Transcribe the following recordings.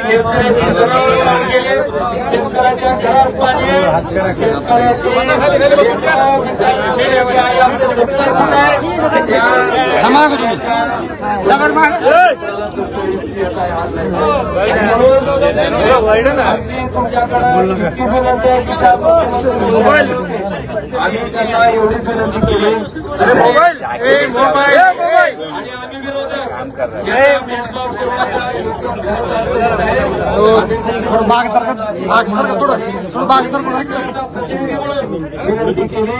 शेतकऱ्याची शेतकऱ्याच्या घरात पाणी आहे. शेतकऱ्याची आम्ही त्यांना एवढी विनंती केली. अरे मोबाईल! हे थोडं विनंती केली.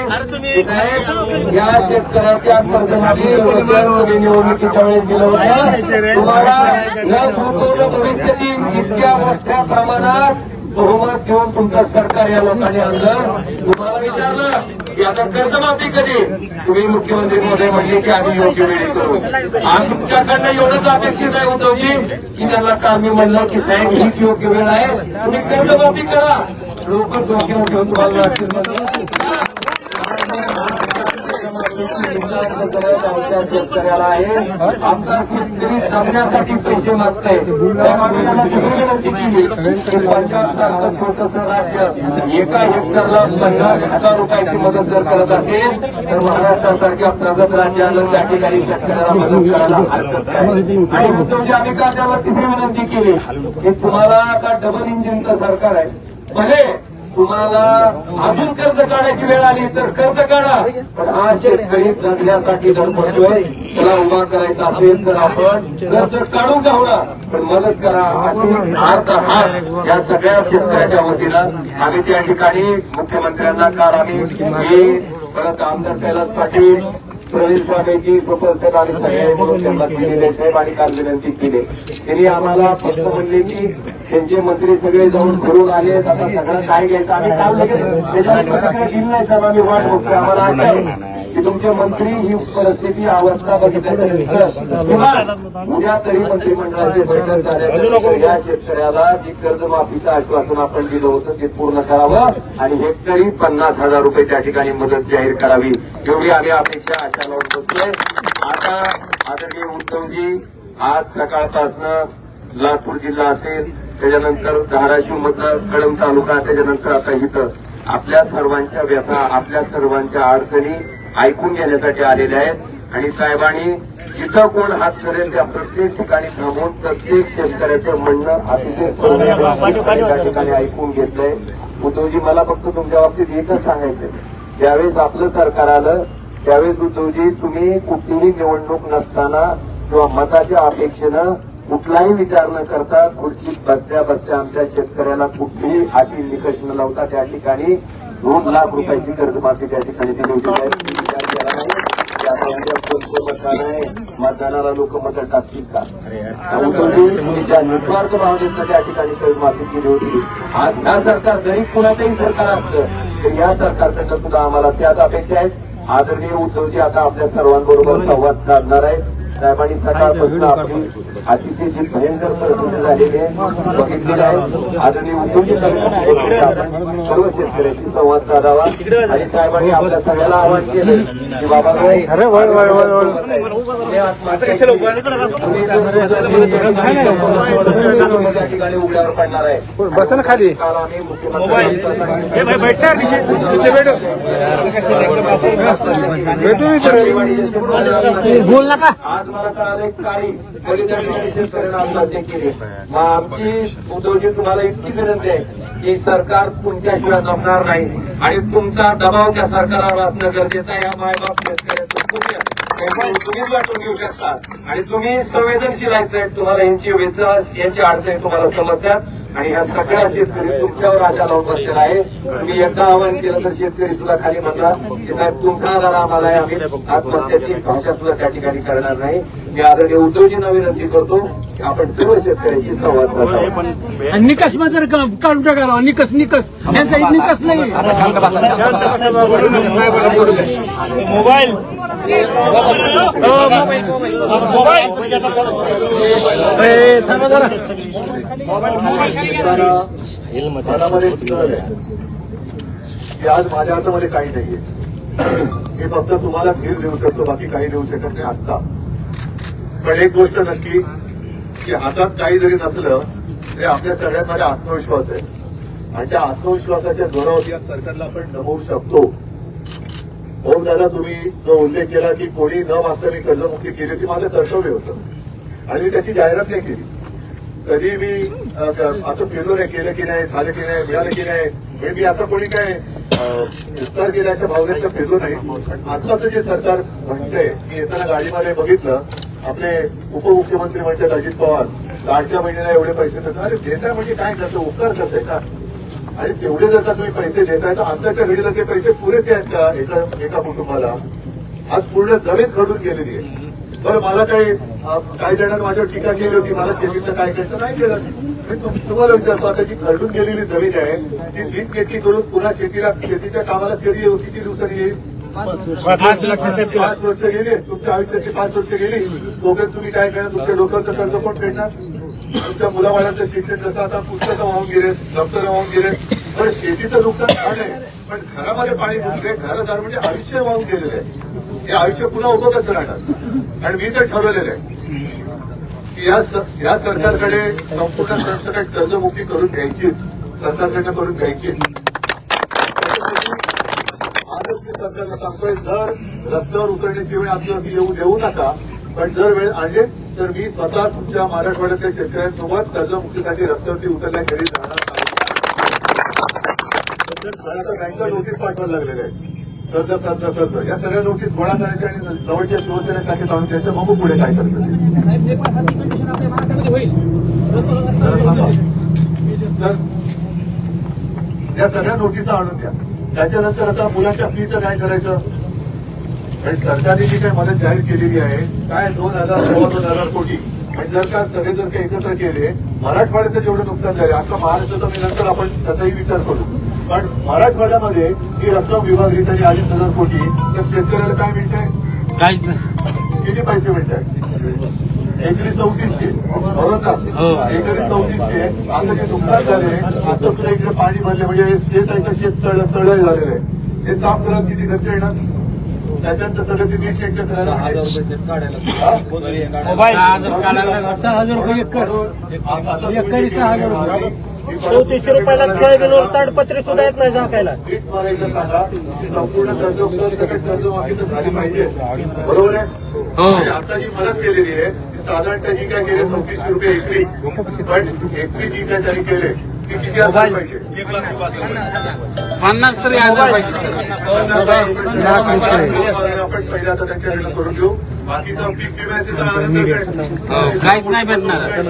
या शेतकऱ्याच्या कर्जमाफी योजना तुम्ही निवडणुकीच्या वेळेस दिलं होतं. तुम्हाला न भूतपूर्व भविष्याची इतक्या मोठ्या प्रमाणात. बहुमत घेऊन तुमचं सरकार या लोकांनी आणलं तुम्हाला विचारलं की आता कर्जमाफी कधी? तुम्ही मुख्यमंत्री मोदी म्हणले की आम्ही योग्य वेळी करू. तुमच्याकडनं एवढंच अपेक्षित आहे उद्धवजी की त्यांना काल मी म्हणलं की साहेब हीच योग्य वेळ आहे. तुम्ही कर्जमाफी करा. लोक डोक्यावर घेऊन तुम्हाला आशीर्वाद शेतकऱ्याला आहे आमचा शेतकरी जगण्यासाठी पैसे मागताय पंजाब सारखं राज्य एका हेक्टरला पन्नास हजार रुपयाची मदत जर करत असेल तर महाराष्ट्रासारख्या प्रगत राज्यानं त्या ठिकाणी शेतकऱ्याला मदत करायला हरकत नाही आणि त्याला तिसरी विनंती केली की तुम्हाला आता डबल इंजिनचं सरकार आहे. भले तुम्हाला अजून कर्ज काढायची वेळ आली तर कर्ज काढा. पण हा शेतकरी जगण्यासाठी धडपडतोय. त्याला उभा करायचा असेल तर आपण कर्ज काढून का होणार पण मदत करा. अशी अर्थ हात या सगळ्या शेतकऱ्याच्या वतीनं आम्ही त्या ठिकाणी मुख्यमंत्र्यांना काल आम्ही परत आमदार कैलास पाटील प्रवीण स्वामीजी सुपरसेट आणि सगळे म्हणून त्यांना दिलेले साहेब आणि काल विनंती केली. त्यांनी आम्हाला फक्त म्हणले की त्यांचे मंत्री सगळे जाऊन घरून आले. आता सगळं काय घ्यायचं आम्ही काल लगेच त्याच्यावर प्रतिक्रिया दिली नाही साहेब. आम्ही वाट बघतोय. आम्हाला की तुमचे मंत्री ही परिस्थिती अवस्था बघितल्यानंतर किंवा उद्या तरी मंत्रिमंडळाचे बैठक झाल्यानंतर या शेतकऱ्याला जी कर्जमाफीचं आश्वासन आपण दिलं होतं ते पूर्ण करावं आणि हेक्टरी पन्नास हजार रुपये त्या ठिकाणी मदत जाहीर करावी एवढी आम्ही अपेक्षा आशा लावून आता आदरणीय उद्धवजी आज सकाळपासनं लातूर जिल्हा असेल त्याच्यानंतर धाराशिव मधला कळंब तालुका त्याच्यानंतर आता इथं. आपल्या सर्वांच्या व्यथा आपल्या सर्वांच्या अडचणी ऐकून घेण्यासाठी आलेल्या आहेत. आणि साहेबांनी जिथं कोण हात करेल त्या प्रत्येक ठिकाणी थांबून प्रत्येक शेतकऱ्याचं म्हणणं अतिशय त्या ठिकाणी ऐकून घेतलंय. उद्धवजी मला फक्त तुमच्या बाबतीत एकच सांगायचंय. ज्यावेळेस आपलं सरकार आलं त्यावेळेस उद्धवजी तुम्ही कुठलीही निवडणूक नसताना किंवा मताच्या अपेक्षेनं कुठलाही विचार न करता खुर्चीत बसल्या बसल्या आमच्या शेतकऱ्याला कुठलीही अटी निकष न लावता त्या ठिकाणी दोन लाख रुपयाची कर्जमाफी त्या ठिकाणी दिली होती साहेब. तुम्ही विचार केला नाही की आता उद्या कोणतं मतदान आहे मतदानाला लोक मतं टाकतील का? ज्या निस्वार्थ भावनेनं त्या ठिकाणी कर्जमाफी केली होती. आज ह्या सरकार जरी कुणाचंही सरकार असलं तर या सरकारकडनं सुद्धा आम्हाला त्याच अपेक्षा आहेत आदरणीय उद्धवजी आता आपल्या सर्वांबरोबर संवाद साधणार आहे साहेबांनी सकाळपासून आपली अतिशय जी भयंकर परिस्थिती झालेली आहे बघितलेली आहे. आपण सर्व शेतकऱ्यांशी संवाद साधावा आणि साहेबांनी आपल्या सगळ्याला आवाहन केलं की बाबा ठिकाणी उघड्यावर पडणार आहे बसा ना खाली. मुख्यमंत्री बोल नका आज मला कळालं एक काळी बलिदानी शेतकऱ्यांना आत्महत्या केली मग आमची उद्धवजी तुम्हाला इतकी विनंती आहे की सरकार तुमच्याशिवाय जमणार नाही आणि तुमचा दबाव त्या सरकारवर असणं गरजेचं आहे. या मायबाप शेतकऱ्याचं तुम्हीच वाटून घेऊ शकता. आणि तुम्ही संवेदनशील आहे तुम्हाला यांची वेतन यांची अडचणी तुम्हाला समजतात. आणि ह्या सगळ्या शेतकरी तुमच्यावर आशा लावून बसलेला आहे. तुम्ही एकदा आवाहन केलं तर शेतकरी सुद्धा खाली म्हणतात की साहेब तुमचा आधार आम्हाला आहे आम्ही आत्महत्याची भाषा सुद्धा त्या ठिकाणी करणार नाही. मी आदरणीय उद्धवजींना विनंती करतो की आपण सर्व शेतकऱ्यांशी संवाद आणि निकष मात्र का- काढून टाकायला निकष निकष. यांचा निकष नाही. मोबाईल. की आज माझ्या हातामध्ये काही नाहीये. मी फक्त तुम्हाला धीर देऊ शकतो बाकी काही देऊ शकत नाही आत्ता पण एक गोष्ट नक्की की हातात काही जरी नसलं तरी आपल्या सगळ्यांमध्ये आत्मविश्वास आहे. आणि त्या आत्मविश्वासाच्या जोरावर या सरकारला आपण नमवू शकतो. ओम दादा तुम्ही जो उल्लेख केला की कोणी न मागता मी कर्जमुक्ती केली ती माझं कर्तव्य होतं. आणि त्याची जाहिरात नाही केली. कधी मी असं फिरलो नाही केलं की नाही झालं की नाही मिळालं की नाही म्हणजे मी असं कोणी काय अ, केल्याच्या भावनेचं फिरलो नाही. आत्ताचं जे सरकार म्हणतंय की येताना गाडीमध्ये बघितलं आपले उपमुख्यमंत्री म्हणतात अजित पवार. लाडक्या महिन्याला एवढे पैसे देतात. अरे देताय म्हणजे काय करतं? उपकार करताय का? आणि तेवढे जर का तुम्ही पैसे देताय तर आताच्या घडीला ते पैसे पुरेसे आहेत का एका एका कुटुंबाला? आज पूर्ण जमीन घडून गेलेली आहे. बरं मला काही काही जणांना माझ्यावर टीका केली होती. मला शेतीचं काय करायचं नाही केलं. मी तुम्हाला विचारतो आता जी खरडून गेलेली जमीन आहे ती नीट शेती करून पुन्हा शेतीला शेतीच्या कामाला कधी येऊ किती दिवसांनी येईल? पाच वर्ष गेली तुमच्या आयुष्याची पाच वर्ष गेली. तोपर्यंत तुम्ही काय करणार तुमच्या डोक्याचं कर्ज कोण फेडणार? तुमच्या मुलाबाळांचं शिक्षण जसं आता पुस्तकं वाहून गेले दप्तर वाहून गेले पण शेतीचं नुकसान झालंय पण घरामध्ये पाणी घुसले घरदार म्हणजे आयुष्य वाहून गेलेलं आहे. हे आयुष्य पुन्हा उभं कसं राहणार? आणि मी तर ठरवलेलं आहे की या सरकारकडे संपूर्ण सरसकट कर्जमुक्ती करून घ्यायचीच सरकारकडनं करून घ्यायची आजच सरकारला सांगतोय जर रस्त्यावर उतरण्याची वेळ आपल्यावरती येऊ देऊ नका. पण जर वेळ आले तर मी स्वतः तुमच्या मराठवाड्यातल्या शेतकऱ्यांसोबत कर्जमुक्तीसाठी रस्त्यावरती उतरल्या घरी जाणार नाही. बँका नोटीस पाठवायला लागलेले आहेत कर्ज कर्ज कर्ज या सगळ्या नोटीस गोळा करायच्या आणि जवळच्या शिवसेनेसाठी शाखेत द्यायचं मग पुढे काय करतो तर या सगळ्या नोटीस आणून द्या. त्याच्यानंतर आता मुलांच्या फीचं काय करायचं? आणि सरकारने जी काही मदत जाहीर केलेली आहे काय दोन हजार सव्वा दोन हजार कोटी आणि जर का सगळे जर काही एकत्र केले मराठवाड्याचं जेवढं नुकसान झालं आता महाराष्ट्राचा मी नंतर आपण त्याचाही विचार करू. पण मराठवाड्यामध्ये ही रक्कम विभागली तरी अडीच हजार कोटी तर शेतकऱ्याला काय मिळतंय? काहीच नाही. किती पैसे मिळतात एकरी चौतीसशे. बरोबर ना एकरी चौतीसशे. आता जे नुकसान झाले आता सुद्धा इकडे पाणी भरले म्हणजे शेत आहे का शेत तळ तळ झालेलं आहे. हे साफ करायला किती खर्च येणार? त्याच्यानंतर सगळं ते वीस हेक्टर करायला चौतीसशे रुपयाला सोयाबीनवर ताडपत्री सुद्धा येत नाही झाकायला. संपूर्ण कर्ज सकट कर्जमाफी तर झाली पाहिजे. बरोबर आहे? आणि आता जी मदत केलेली आहे साधारणतः जी काय केली? चौतीसशे रुपये एकरी. पण एकरी जी काय त्यांनी केले ती किती असायला पाहिजे पन्नास तरी हजार पाहिजे आपण पहिला आता त्यांच्याकडनं करून घेऊ. बाकीचं पीक विम्याचे काहीच नाही भेटणार. खरं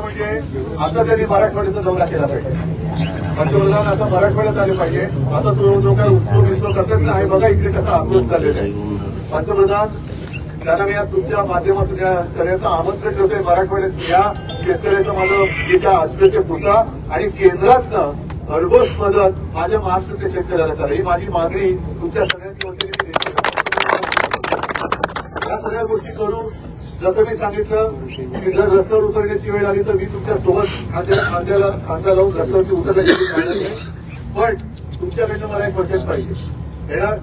म्हणजे आता त्यांनी मराठवाड्याचा दौरा केला पाहिजे. पंतप्रधान आता मराठवाड्यात आले पाहिजे. आता तो जो काही उत्सव वित्सव करतात ना हे बघा इकडे कसा आक्रोश चाललेला आहे. पंतप्रधान त्यांना मी आज तुमच्या माध्यमातून या सगळ्यांचं आमंत्रण ठेवतोय मराठवाड्यात या शेतकऱ्याचं माझं जे काय पुसा आणि केंद्रातनं भरघोस मदत माझ्या महाराष्ट्राच्या शेतकऱ्याला करा. ही माझी मागणी तुमच्या सगळ्यांची वतीने या सगळ्या गोष्टी करू जसं मी सांगितलं की जर रस्त्यावर उतरण्याची वेळ आली तर मी तुमच्यासोबत खांद्याला खांद्याला खांदा लावून रस्त्यावरती उतरण्याची वेळ पण तुमच्याकडनं मला एक वचन पाहिजे. येणार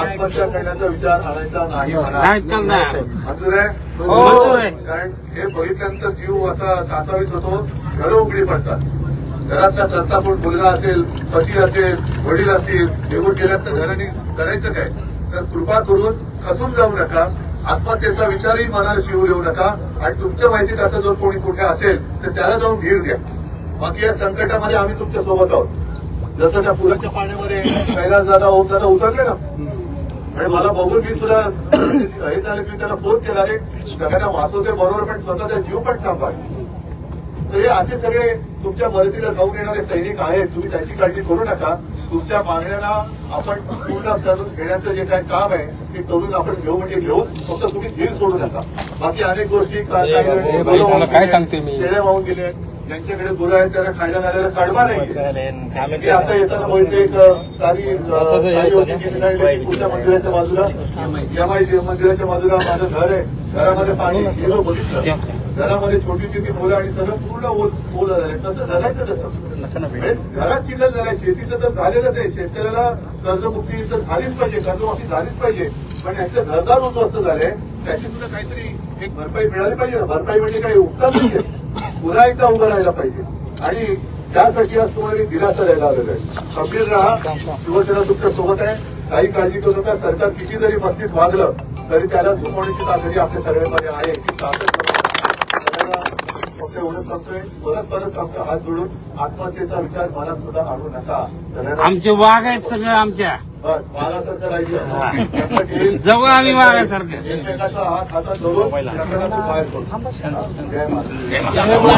आत्महत्या करण्याचा विचार आणायचा नाही. कारण हे बघितल्यानंतर जीव असा कासावीस होतो. घरं उघडी पडतात. घरातला करता कोण मुलगा असेल पती असेल वडील असतील निवडून गेल्यानंतर घराने करायचं काय? तर कृपा करून खचून जाऊ नका. आत्महत्येचा विचारही मनाला शिवू देऊ नका. आणि तुमच्या माहितीत असं जर कोणी कुठे असेल तर त्याला जाऊन धीर द्या. बाकी या संकटामध्ये आम्ही तुमच्यासोबत आहोत. जसं त्या पुराच्या पाण्यामध्ये कैलास दादा ओम दादा उतरले ना. आणि मला बघून मी सुद्धा हे झालं की त्याला फोन केला रे सगळ्यांना वाचवते बरोबर पण स्वतःचा जीव पण सांभाळ. तर हे असे सगळे तुमच्या मदतीला जाऊन येणारे सैनिक आहेत. तुम्ही त्याची काळजी करू नका. तुमच्या मागण्यांना आपण पूर्ण करून घेण्याचं जे काही काम आहे ते करून आपण घेऊ म्हणजे घेऊ फक्त तुम्ही धीर सोडू नका. बाकी अनेक गोष्टी काय सांगते मी? शेळ्या वाहून गेले. ज्यांच्याकडे गुरं आहेत त्यांना खायला घालायला कडवा नाही. मी आता येताना बघितले एक सारी होती पुढच्या मंदिराच्या बाजूला. एमआयसी. मंदिराच्या बाजूला माझं घर आहे. घरामध्ये पाणी गेलो बघितलं. घरामध्ये छोटी छोटी मुलं आणि सगळं पूर्ण ओल ओलं झालंय कसं जगायचं कसं म्हणजे घरात चिखल झालाय शेतीचं तर झालेलंच आहे. शेतकऱ्याला कर्जमुक्ती तर झालीच पाहिजे कर्जमुक्ती झालीच पाहिजे. पण याचं घरदार उद्ध्वस्त झालंय त्याची सुद्धा काहीतरी एक भरपाई मिळाली पाहिजे ना? भरपाई म्हणजे काही उपकार नाहीये. पुन्हा एकदा उभं राहायला पाहिजे. आणि त्यासाठी आज तुम्हाला दिलासा द्यायला आलेला आहे. खंबीर राहा. शिवसेना तुमच्यासोबत आहे. काही काळजी करू नका. सरकार किती जरी मस्तीत वागलं तरी त्याला झुकवण्याची ताकदी आपल्या सगळ्यांमध्ये आहे. फक्त एवढं सांगतोय. परत परत सांगतो हात जोडून आत्महत्येचा विचार मनात सुद्धा आणू नका. आमचे वाघ आहेत सगळं आमच्या. बस जवळ आम्ही हात हातात बाहेर पडतो महाराज